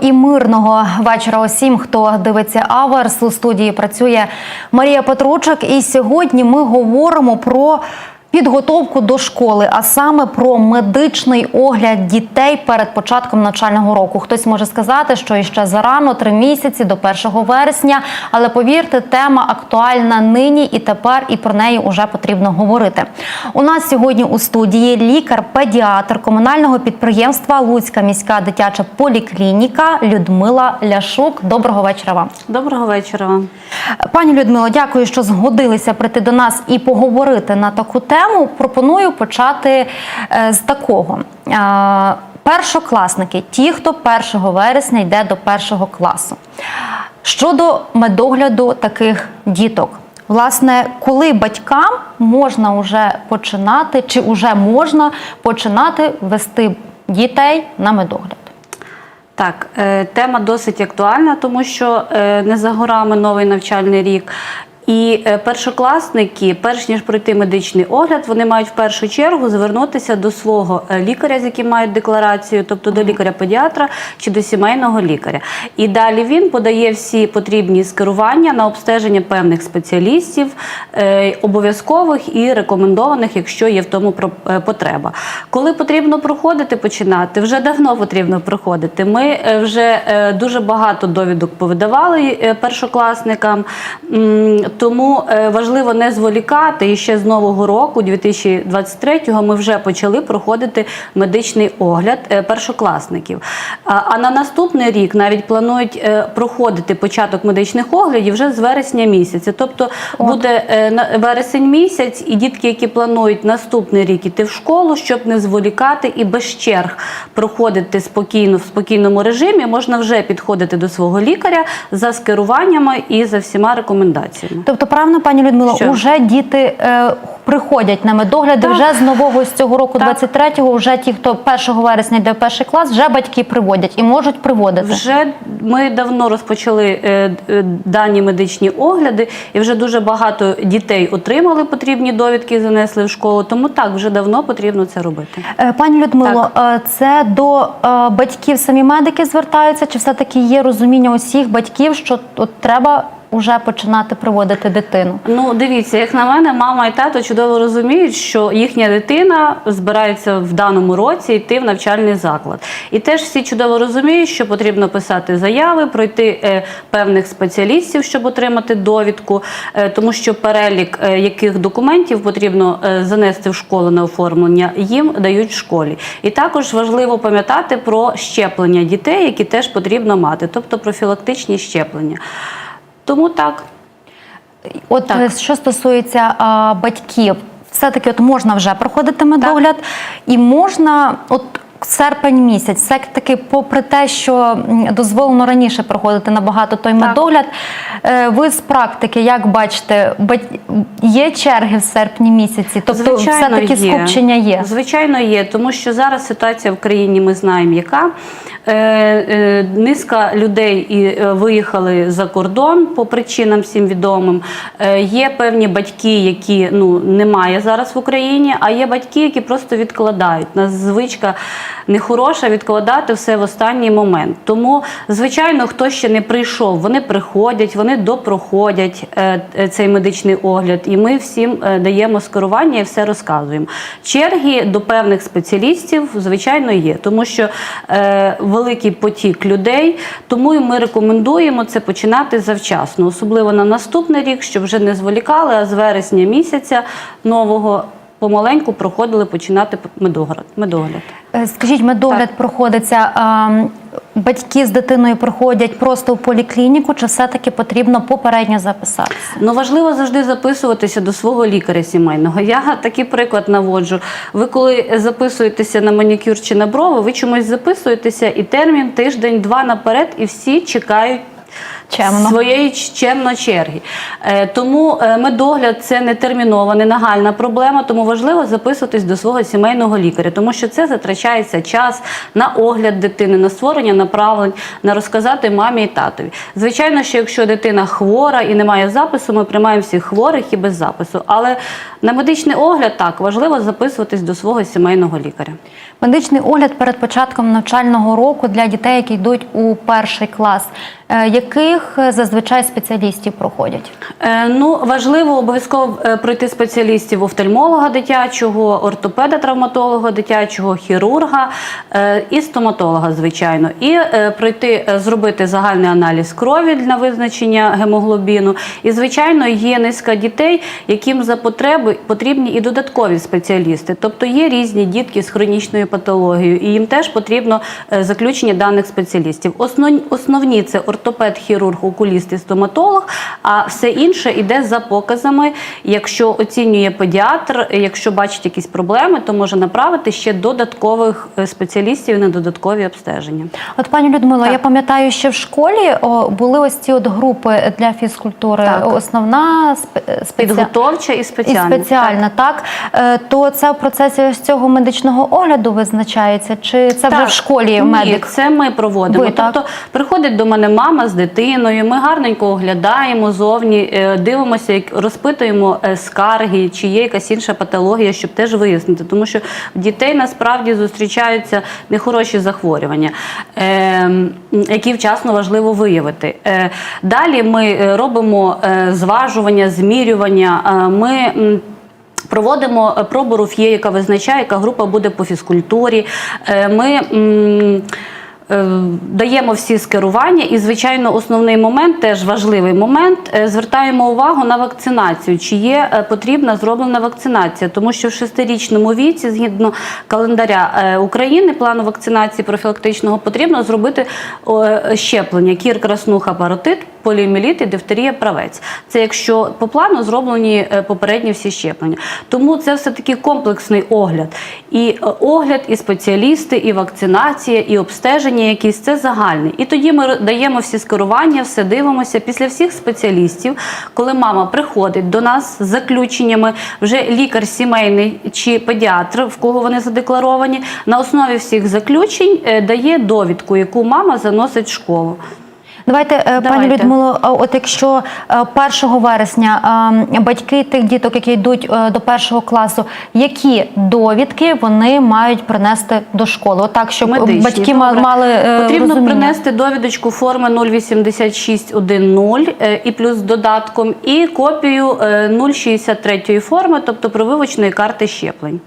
І мирного вечора усім, хто дивиться Аверс. У студії працює Марія Петручик. І сьогодні ми говоримо про підготовку до школи, а саме про медичний огляд дітей перед початком навчального року. Хтось може сказати, що іще зарано три місяці до 1 вересня. Але повірте, тема актуальна нині і тепер, і про неї вже потрібно говорити. У нас сьогодні у студії лікар-педіатр комунального підприємства Луцька міська дитяча поліклініка Людмила Ляшук. Доброго вечора вам. Доброго вечора вам. Пані Людмило, дякую, що згодилися прийти до нас і поговорити на таку тему. Пропоную почати е, з такого. Е, Першокласники, ті, хто 1 вересня йде до першого класу. Щодо медогляду таких діток, власне, коли батькам можна вже починати, чи вже можна починати вести дітей на медогляд? Так, е, тема досить актуальна, тому що не за горами новий навчальний рік. І е, першокласники, перш ніж пройти медичний огляд, вони мають в першу чергу звернутися до свого е, лікаря, з яким мають декларацію, тобто до лікаря-педіатра чи до сімейного лікаря. І далі він подає всі потрібні скерування на обстеження певних спеціалістів, е, обов'язкових і рекомендованих, якщо є в тому потреба. Коли потрібно проходити, починати, вже давно потрібно проходити. Ми вже дуже багато довідок повидавали першокласникам. Тому е, важливо не зволікати. І ще з нового року, 2023-го, ми вже почали проходити медичний огляд е, першокласників. А на наступний рік навіть планують е, проходити початок медичних оглядів вже з вересня місяця. Тобто буде е, на- вересень місяць, і дітки, які планують наступний рік іти в школу, щоб не зволікати і без черг проходити спокійно в спокійному режимі, можна вже підходити до свого лікаря за скеруваннями і за всіма рекомендаціями. Тобто, правильно, пані Людмило, Що? уже діти е, приходять на медогляди Так. вже з нового з цього року, Так. 23-го, вже ті, хто 1 вересня йде в перший клас, вже батьки приводять і можуть приводити. Вже ми давно розпочали е, е, дані медичні огляди, і вже дуже багато дітей отримали потрібні довідки, занесли в школу. Тому так вже давно потрібно це робити. Е, Пані Людмило, е, це до е, батьків самі медики звертаються, чи все-таки є розуміння усіх батьків, що от треба вже починати приводити дитину? Ну, дивіться, як на мене, мама і тато чудово розуміють, що їхня дитина збирається в даному році йти в навчальний заклад. І теж всі чудово розуміють, що потрібно писати заяви, пройти е, певних спеціалістів, щоб отримати довідку, е, тому що перелік е, яких документів потрібно е, занести в школу на оформлення, їм дають в школі. І також важливо пам'ятати про щеплення дітей, які теж потрібно мати, тобто профілактичні щеплення. Тому так. От Так. е, що стосується а, батьків, все-таки от можна вже проходити медогляд, і можна, от серпень місяць, все-таки, попри те, що дозволено раніше проходити набагато той медогляд, е, ви з практики, як бачите, є черги в серпні місяці, тобто все-таки скупчення є. Звичайно, є, тому що зараз ситуація в країні ми знаємо, яка е, е, низка людей і виїхали за кордон по причинам всім відомим. Є певні батьки, які ну немає зараз в Україні, а є батьки, які просто відкладають. У Нас звичка нехороша відкладати все в останній момент. Тому, звичайно, хто ще не прийшов, вони приходять, вони допроходять е, е, цей медичний огляд, і ми всім е, даємо скерування і все розказуємо. Черги до певних спеціалістів, звичайно, є, тому що великий потік людей, тому ми рекомендуємо це починати завчасно, особливо на наступний рік, щоб вже не зволікали, а з вересня місяця нового. Помаленьку проходили починати медогляд. медогляд. Скажіть, медогляд Так. проходиться, а, батьки з дитиною приходять просто в поліклініку, чи все-таки потрібно попередньо записатися? Ну важливо завжди записуватися до свого лікаря сімейного. Я такий приклад наводжу. Ви коли записуєтеся на манікюр чи на брови, ви чомусь записуєтеся і термін тиждень-два наперед, і всі чекають. Чемно. своєї чемно черги. Е, Тому е, медогляд це не термінова, не нагальна проблема, тому важливо записуватись до свого сімейного лікаря, тому що це затрачається час на огляд дитини, на створення направлень, на розказати мамі і татові. Звичайно, що якщо дитина хвора і немає запису, ми приймаємо всіх хворих і без запису. Але на медичний огляд так важливо записуватись до свого сімейного лікаря. Медичний огляд перед початком навчального року для дітей, які йдуть у перший клас. Е, Яких е, зазвичай спеціалістів проходять? Е, Ну, важливо обов'язково е, пройти спеціалістів офтальмолога дитячого, ортопеда, травматолога дитячого, хірурга і стоматолога, звичайно. І пройти, зробити загальний аналіз крові для визначення гемоглобіну. І, звичайно, є низка дітей, яким за потреби потрібні і додаткові спеціалісти. Тобто є різні дітки з хронічною патологією, і їм теж потрібно заключення даних спеціалістів. Основні це ортопед, хірург, окуліст і стоматолог, а все інше йде за показами. Якщо оцінює педіатр, якщо бачить якісь проблеми, то може направити ще додаткових е, спеціалістів на додаткові обстеження. От пані Людмило, Так. я пам'ятаю, що в школі були ось ці от групи для фізкультури. Так. Основна спеці... Підготовча і і спеціальна. спеціальна, так. Е, То це в процесі ось цього медичного огляду визначається, чи це вже в школі Ні, медик? це ми проводимо. Ви, тобто так? приходить до мене мама з дитиною, ми гарненько оглядаємо зовні, е, дивимося, розпитуємо е, скарги, чи є якась інша патологія, щоб теж вияснити. Тому що в дітей насправді зустрічаються нехороші захворювання, е, які вчасно важливо виявити. Далі ми робимо зважування, змірювання. Ми Проводимо пробу руф'є, яка визначає, яка група буде по фізкультурі. Ми даємо всі скерування, і, звичайно, основний момент, теж важливий момент, е, звертаємо увагу на вакцинацію, чи є е, потрібна зроблена вакцинація, тому що в шестирічному віці, згідно календаря е, України, плану вакцинації профілактичного, потрібно зробити е, щеплення: кір, краснуха, паротит, поліоміеліт і дифтерія, правець. Це якщо по плану зроблені е, попередні всі щеплення. Тому це все таки комплексний огляд. І е, огляд, і спеціалісти, і вакцинація, і обстеження якісь це загальне. І тоді ми даємо всі скерування, все дивимося. Після всіх спеціалістів, коли мама приходить до нас з заключеннями, вже лікар сімейний чи педіатр, в кого вони задекларовані, на основі всіх заключень е, дає довідку, яку мама заносить в школу. Давайте, е, пані Людмило, а от якщо е, 1 вересня е, батьки тих діток, які йдуть е, до першого класу, які довідки вони мають принести до школи? Отак, щоб Медичні, батьки добре. мали е, Потрібно розуміння. принести довідочку форми 08610 е, і плюс додатком, і копію е, 063 форми, тобто прививочної карти щеплень.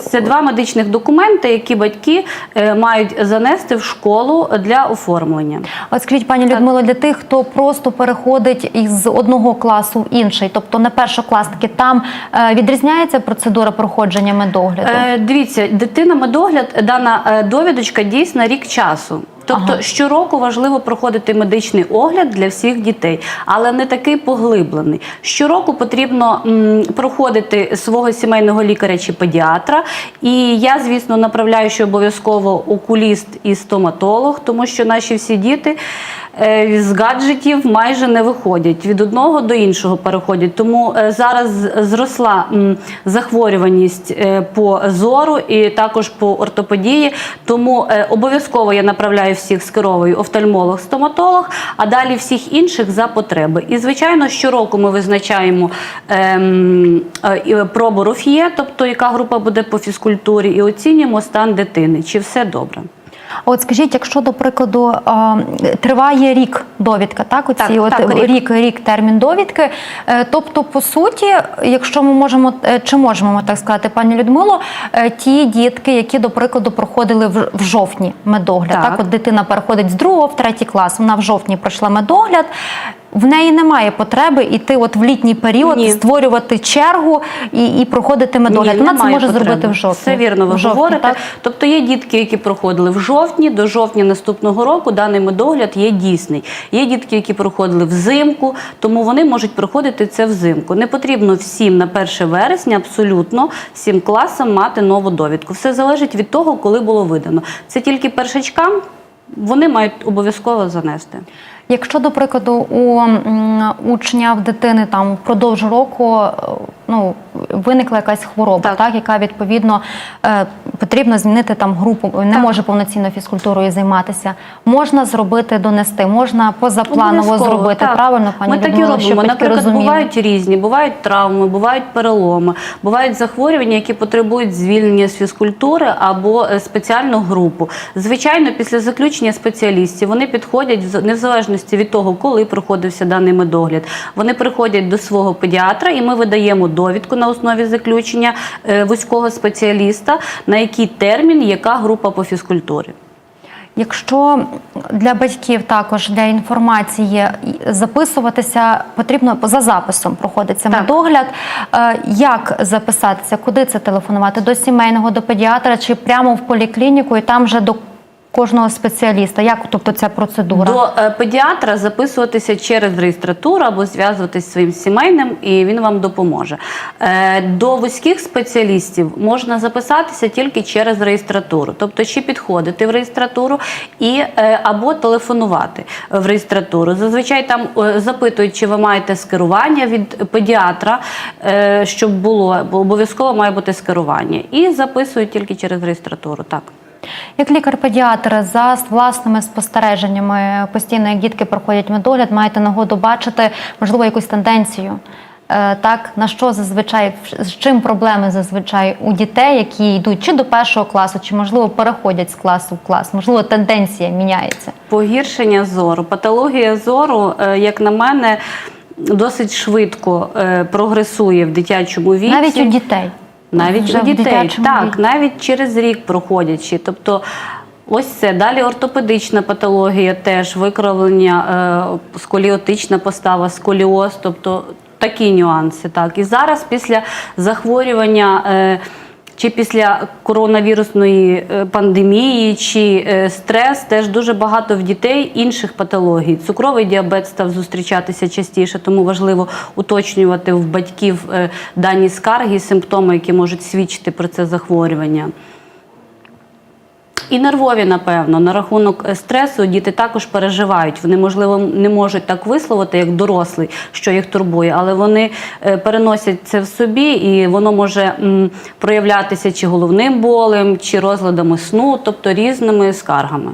Це два медичних документи, які батьки е, мають занести в школу для оформлення. От скажіть, пані Людмило, для тих, хто просто переходить із одного класу в інший, тобто на першокласники, там е, відрізняється процедура проходження медогляду? Е, дивіться, дитина медогляд, дана довідочка дійсна рік часу. Тобто Ага. щороку важливо проходити медичний огляд для всіх дітей, але не такий поглиблений. Щороку потрібно м, проходити свого сімейного лікаря чи педіатра. І я, звісно, направляю що обов'язково окуліст і стоматолог, тому що наші всі діти з гаджетів майже не виходять від одного до іншого переходять. Тому е, зараз зросла захворюваність е, по зору і також по ортопедії. Тому е, обов'язково я направляю всіх скеровую офтальмолог, стоматолог, а далі всіх інших за потреби. І звичайно, щороку ми визначаємо ем, е, пробу роф'є, тобто яка група буде по фізкультурі, і оцінюємо стан дитини, чи все добре. От скажіть, якщо до прикладу триває рік довідка, так оці Так, от так, рік. рік, рік термін довідки. е, Тобто, по суті, якщо ми можемо е, чи можемо так сказати, пані Людмило, е, ті дітки, які до прикладу проходили в, в жовтні медогляд, так. Так. от дитина переходить з другого в третій клас, вона в жовтні пройшла медогляд. В неї немає потреби йти от в літній період, Ні. створювати чергу і, і проходити медогляд. Ні, вона це може потреби. зробити в жовтні. Все вірно, ви В жовтні, говорите. так? Тобто є дітки, які проходили в жовтні, до жовтня наступного року даний медогляд є дійсний. Є дітки, які проходили взимку, тому вони можуть проходити це взимку. Не потрібно всім на 1 вересня абсолютно всім класам мати нову довідку. Все залежить від того, коли було видано. Це тільки першачкам. Вони мають обов'язково занести. Якщо, до прикладу, у учня в дитини там впродовж року е, ну, виникла якась хвороба, так. Так. яка відповідно е, потрібно змінити там групу, не може повноцінно фізкультурою займатися, можна зробити донести, можна позапланово зробити. так. Правильно, пані Ми так і Людмила, щоб Наприклад, розуміли. бувають різні, бувають травми, бувають переломи, бувають захворювання, які потребують звільнення з фізкультури або е, спеціальну групу. Звичайно, після заключення спеціалістів вони підходять в- не в залежності від того, коли проходився даний медогляд. Вони приходять до свого педіатра, і ми видаємо довідку на основі заключення е, вузького спеціаліста, на який термін, яка група по фізкультурі. Якщо для батьків також для інформації записуватися потрібно за записом проходиться медогляд. Е, Як записатися? Куди це телефонувати? До сімейного, до педіатра чи прямо в поліклініку і там вже до кожного спеціаліста? Як тобто ця процедура? До е, педіатра записуватися через реєстратуру або зв'язуватись зі своїм сімейним, і він вам допоможе. Е, До вузьких спеціалістів можна записатися тільки через реєстратуру, тобто чи підходити в реєстратуру і е, або телефонувати в реєстратуру. Зазвичай там запитують, чи ви маєте скерування від педіатра, щоб було, бо обов'язково має бути скерування. І записують тільки через реєстратуру. Так. Як лікар-педіатр за власними спостереженнями постійно, як дітки проходять медогляд, маєте нагоду бачити можливо якусь тенденцію. Е, Так, на що зазвичай з чим проблеми зазвичай у дітей, які йдуть чи до першого класу, чи можливо переходять з класу в клас, можливо, тенденція міняється. Погіршення зору. Патологія зору, е, як на мене, досить швидко е, прогресує в дитячому віці. Навіть у дітей. Навіть Вже у в дітей, дитячому так, віці. навіть через рік проходячи. Тобто, ось це далі ортопедична патологія, теж викривлення, е, сколіотична постава, сколіоз, тобто такі нюанси. Так. І зараз після захворювання. Е, чи після коронавірусної е, пандемії, чи е, стрес, теж дуже багато в дітей інших патологій. Цукровий діабет став зустрічатися частіше, тому важливо уточнювати в батьків е, дані скарги, симптоми, які можуть свідчити про це захворювання. І нервові, напевно, на рахунок е, стресу діти також переживають. Вони, можливо, не можуть так висловити, як дорослий, що їх турбує, але вони е, переносять це в собі, і воно може проявлятися чи головним болем, чи розладами сну, тобто різними скаргами.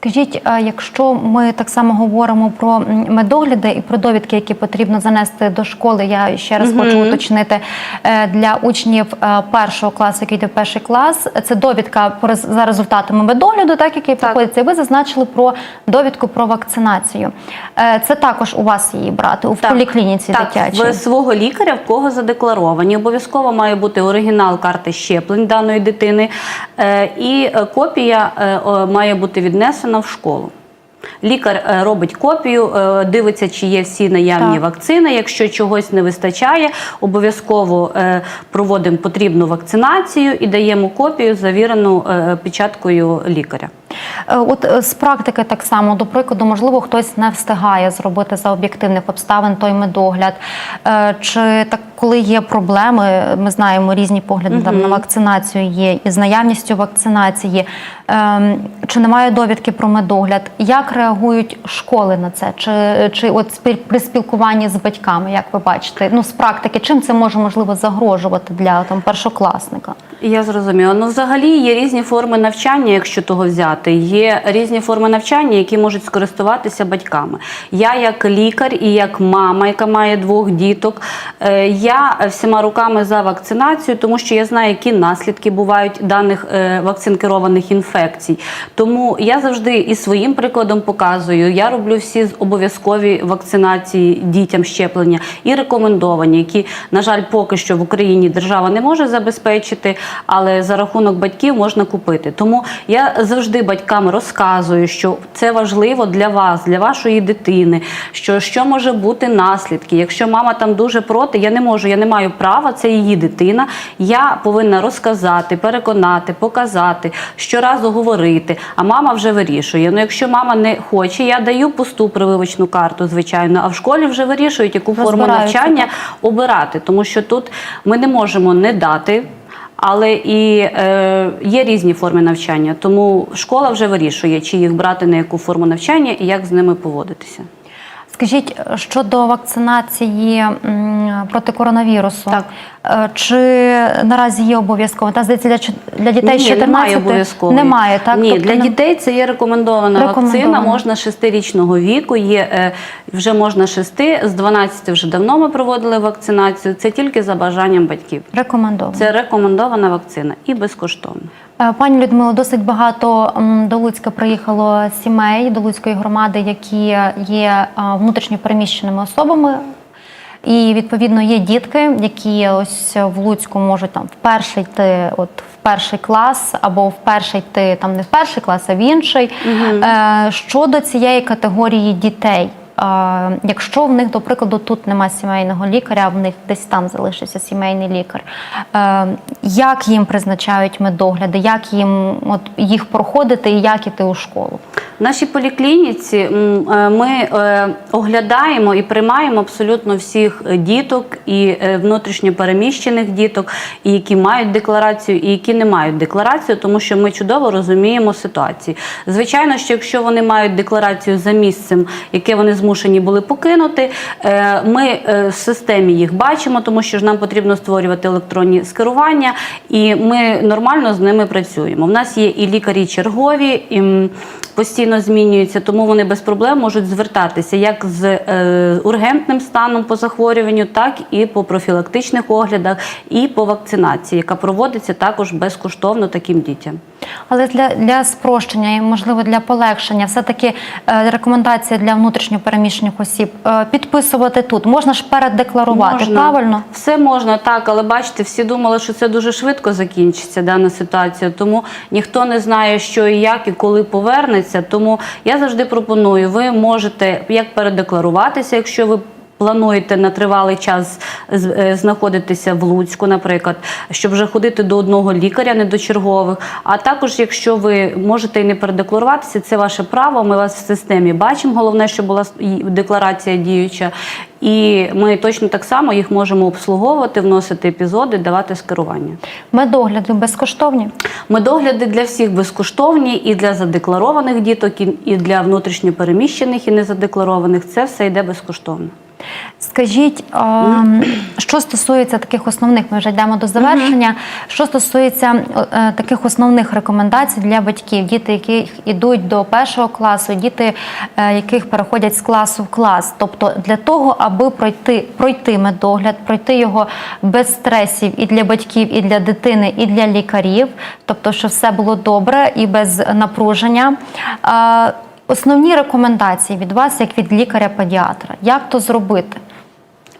Скажіть, якщо ми так само говоримо про медогляди і про довідки, які потрібно занести до школи, я ще раз хочу уточнити е, для учнів е, першого класу, який йде в перший клас, це довідка за результатами медогляду, так який проходиться. І ви зазначили про довідку про вакцинацію. Е, Це також у вас її брати у в поліклініці так, дитячій. в свого лікаря, в кого задекларовані. Обов'язково має бути оригінал карти щеплень даної дитини, і копія має бути віднесена в школу. Лікар е, робить копію, е, дивиться, чи є всі наявні Так. вакцини. Якщо чогось не вистачає, обов'язково е, проводимо потрібну вакцинацію і даємо копію, завірену печаткою лікаря. Е, От е, з практики так само, до прикладу, можливо, хтось не встигає зробити за об'єктивних обставин той медогляд. Е, Чи так, коли є проблеми, ми знаємо різні погляди там на вакцинацію є і з наявністю вакцинації. Ем, Чи немає довідки про медогляд? Як реагують школи на це? Чи, чи от при спілкуванні з батьками, як ви бачите? Ну, з практики, чим це може можливо загрожувати для там першокласника? Я зрозуміла. Ну, взагалі є різні форми навчання, якщо того взяти. Є різні форми навчання, які можуть скористуватися батьками. Я, як лікар і як мама, яка має двох діток, е, я всіма руками за вакцинацію, тому що я знаю, які наслідки бувають даних е, вакцин керованих інфекцій. Тому я завжди і своїм прикладом показую. Я роблю всі обов'язкові вакцинації дітям щеплення і рекомендовані, які, на жаль, поки що в Україні держава не може забезпечити, але за рахунок батьків можна купити. Тому я завжди батькам розказую, що це важливо для вас, для вашої дитини, що, що може бути наслідки. Якщо мама там дуже проти, я не можу, я не маю права, це її дитина. Я повинна розказати, переконати, показати, щоразу говорити. А мама вже вирішує. Ну, якщо мама не хоче, я даю пусту прививочну карту, звичайно. А в школі вже вирішують, яку форму навчання обирати, тому що тут ми не можемо не дати. Але і е, є різні форми навчання. Тому школа вже вирішує, чи їх брати на яку форму навчання і як з ними поводитися. Скажіть щодо вакцинації проти коронавірусу, Так. Е, чи наразі є обов'язково? Та здається, для, для дітей Ні, 14 немає обов'язково. Немає, так? Ні, Тобто для дітей це є рекомендована, Рекомендована. вакцина. Можна 6-річного віку. Є е, вже можна 6, з 12 вже давно ми проводили вакцинацію. Це тільки за бажанням батьків. рекомендовано. Це рекомендована вакцина і безкоштовно. Е, Пані Людмило, досить багато до Луцька приїхало сімей до Луцької громади, які є е, внутрішньо переміщеними особами. І відповідно є дітки, які ось в Луцьку можуть там вперше йти, от в перший клас, або вперше йти там не в перший клас, а в інший. Е, щодо цієї категорії дітей, якщо в них, до прикладу, тут нема сімейного лікаря, а в них десь там залишився сімейний лікар, е, як їм призначають медогляди, як їм от їх проходити і як іти у школу? В нашій поліклініці е, ми е, оглядаємо і приймаємо абсолютно всіх діток і е, внутрішньо переміщених діток, і які мають декларацію, і які не мають декларацію, тому що ми чудово розуміємо ситуацію. Звичайно, що якщо вони мають декларацію за місцем, яке вони змушені були покинути, е, ми е, в системі їх бачимо, тому що ж нам потрібно створювати електронні скерування, і ми нормально з ними працюємо. У нас є і лікарі чергові, і постійно змінюються, тому вони без проблем можуть звертатися як з е, ургентним станом по захворюванню, так і по профілактичних оглядах, і по вакцинації, яка проводиться також безкоштовно таким дітям. Але для, для спрощення і можливо для полегшення, все-таки е, рекомендація для внутрішньопереміщених осіб е, підписувати тут. Можна ж передекларувати, правильно? Все можна, так, але бачите, всі думали, що це дуже швидко закінчиться дана ситуація, тому ніхто не знає, що і як, і коли повернеться. Тому я завжди пропоную, ви можете як передекларуватися, якщо ви. Плануєте на тривалий час е, знаходитися в Луцьку, наприклад, щоб вже ходити до одного лікаря, не до чергових. А також, якщо ви можете і не передекларуватися, це ваше право. Ми вас в системі бачимо. Головне, щоб була декларація діюча. І ми точно так само їх можемо обслуговувати, вносити епізоди, давати скерування. Медогляди безкоштовні. Медогляди для всіх безкоштовні і для задекларованих діток, і для внутрішньопереміщених і незадекларованих. Це все йде безкоштовно. Скажіть, а, що стосується таких основних, ми вже йдемо до завершення. Що стосується е, таких основних рекомендацій для батьків, діти, які йдуть до першого класу, діти, е, яких переходять з класу в клас. Тобто для того, аби пройти, пройти медогляд, пройти його без стресів і для батьків, і для дитини, і для лікарів, тобто, щоб все було добре і без напруження. А, Основні рекомендації від вас, як від лікаря-педіатра, як то зробити?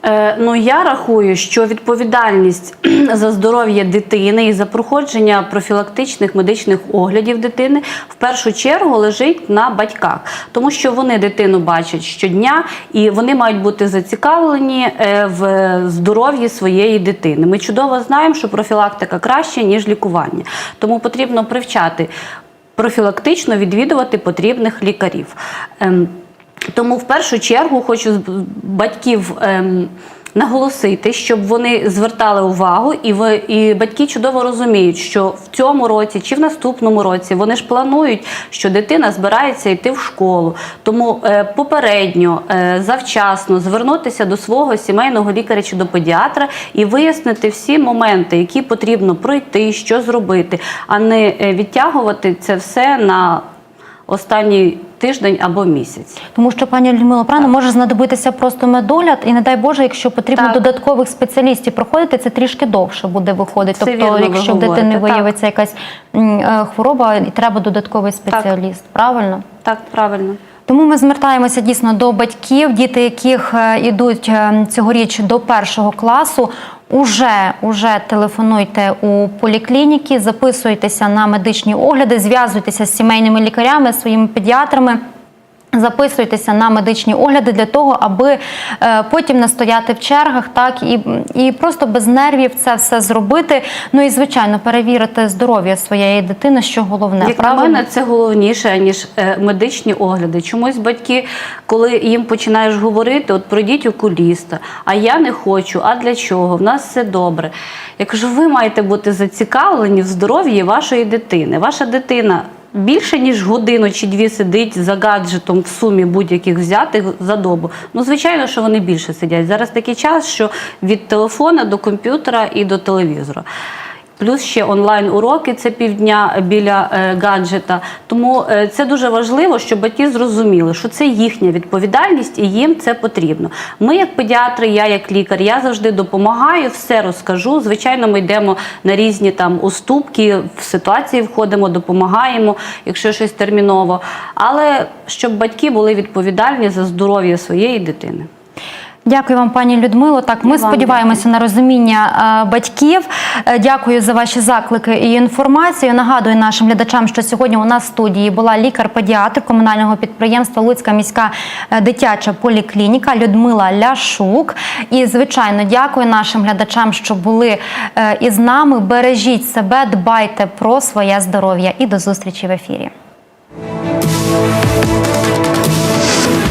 Е, ну я рахую, що відповідальність за здоров'я дитини і за проходження профілактичних медичних оглядів дитини в першу чергу лежить на батьках, тому що вони дитину бачать щодня і вони мають бути зацікавлені е, в здоров'ї своєї дитини. Ми чудово знаємо, що профілактика краще ніж лікування, тому потрібно привчати профілактично відвідувати потрібних лікарів. Ем, тому в першу чергу хочу батьків. Наголосити, щоб вони звертали увагу, і ви і батьки чудово розуміють, що в цьому році чи в наступному році вони ж планують, що дитина збирається йти в школу. Тому е, попередньо, е, завчасно звернутися до свого сімейного лікаря чи до педіатра і вияснити всі моменти, які потрібно пройти, що зробити, а не е, відтягувати це все на останній тиждень або місяць. Тому що пані Людмила правильно може знадобитися просто медогляд, і не дай Боже, якщо потрібно Так. додаткових спеціалістів проходити, це трішки довше буде виходити. Це тобто, якщо в дитини виявиться якась е, хвороба, і треба додатковий спеціаліст, правильно? Так, правильно. Тому ми звертаємося дійсно до батьків, діти, яких е, йдуть е, цьогоріч до першого класу. Уже, уже телефонуйте у поліклініки, записуйтеся на медичні огляди, зв'язуйтеся з сімейними лікарями, своїми педіатрами. Записуйтеся на медичні огляди для того, аби е, потім не стояти в чергах, так і, і просто без нервів це все зробити. Ну і звичайно перевірити здоров'я своєї дитини, що головне. Як на правильно? мене, це головніше ніж е, медичні огляди. Чомусь батьки, коли їм починаєш говорити, от пройдіть окуліста, а я не хочу. А для чого? В нас все добре. Я кажу, ви маєте бути зацікавлені в здоров'ї вашої дитини. Ваша дитина. Більше ніж годину чи дві сидить за гаджетом в сумі будь-яких взятих за добу. Ну, звичайно, що вони більше сидять. Зараз такий час, що від телефона до комп'ютера і до телевізора. Плюс ще онлайн уроки це півдня біля е, гаджета. Тому е, це дуже важливо, щоб батьки зрозуміли, що це їхня відповідальність і їм це потрібно. Ми, як педіатри, я як лікар, я завжди допомагаю, все розкажу. Звичайно, ми йдемо на різні там уступки, в ситуації входимо, допомагаємо, якщо щось терміново. Але щоб батьки були відповідальні за здоров'я своєї дитини. Дякую вам, пані Людмило. Так, ми вам сподіваємося на розуміння е, батьків. Е, Дякую за ваші заклики і інформацію. Нагадую нашим глядачам, що сьогодні у нас в студії була лікар-педіатр комунального підприємства Луцька міська е, дитяча поліклініка Людмила Ляшук. І звичайно, дякую нашим глядачам, що були із нами. Бережіть себе, дбайте про своє здоров'я і до зустрічі в ефірі.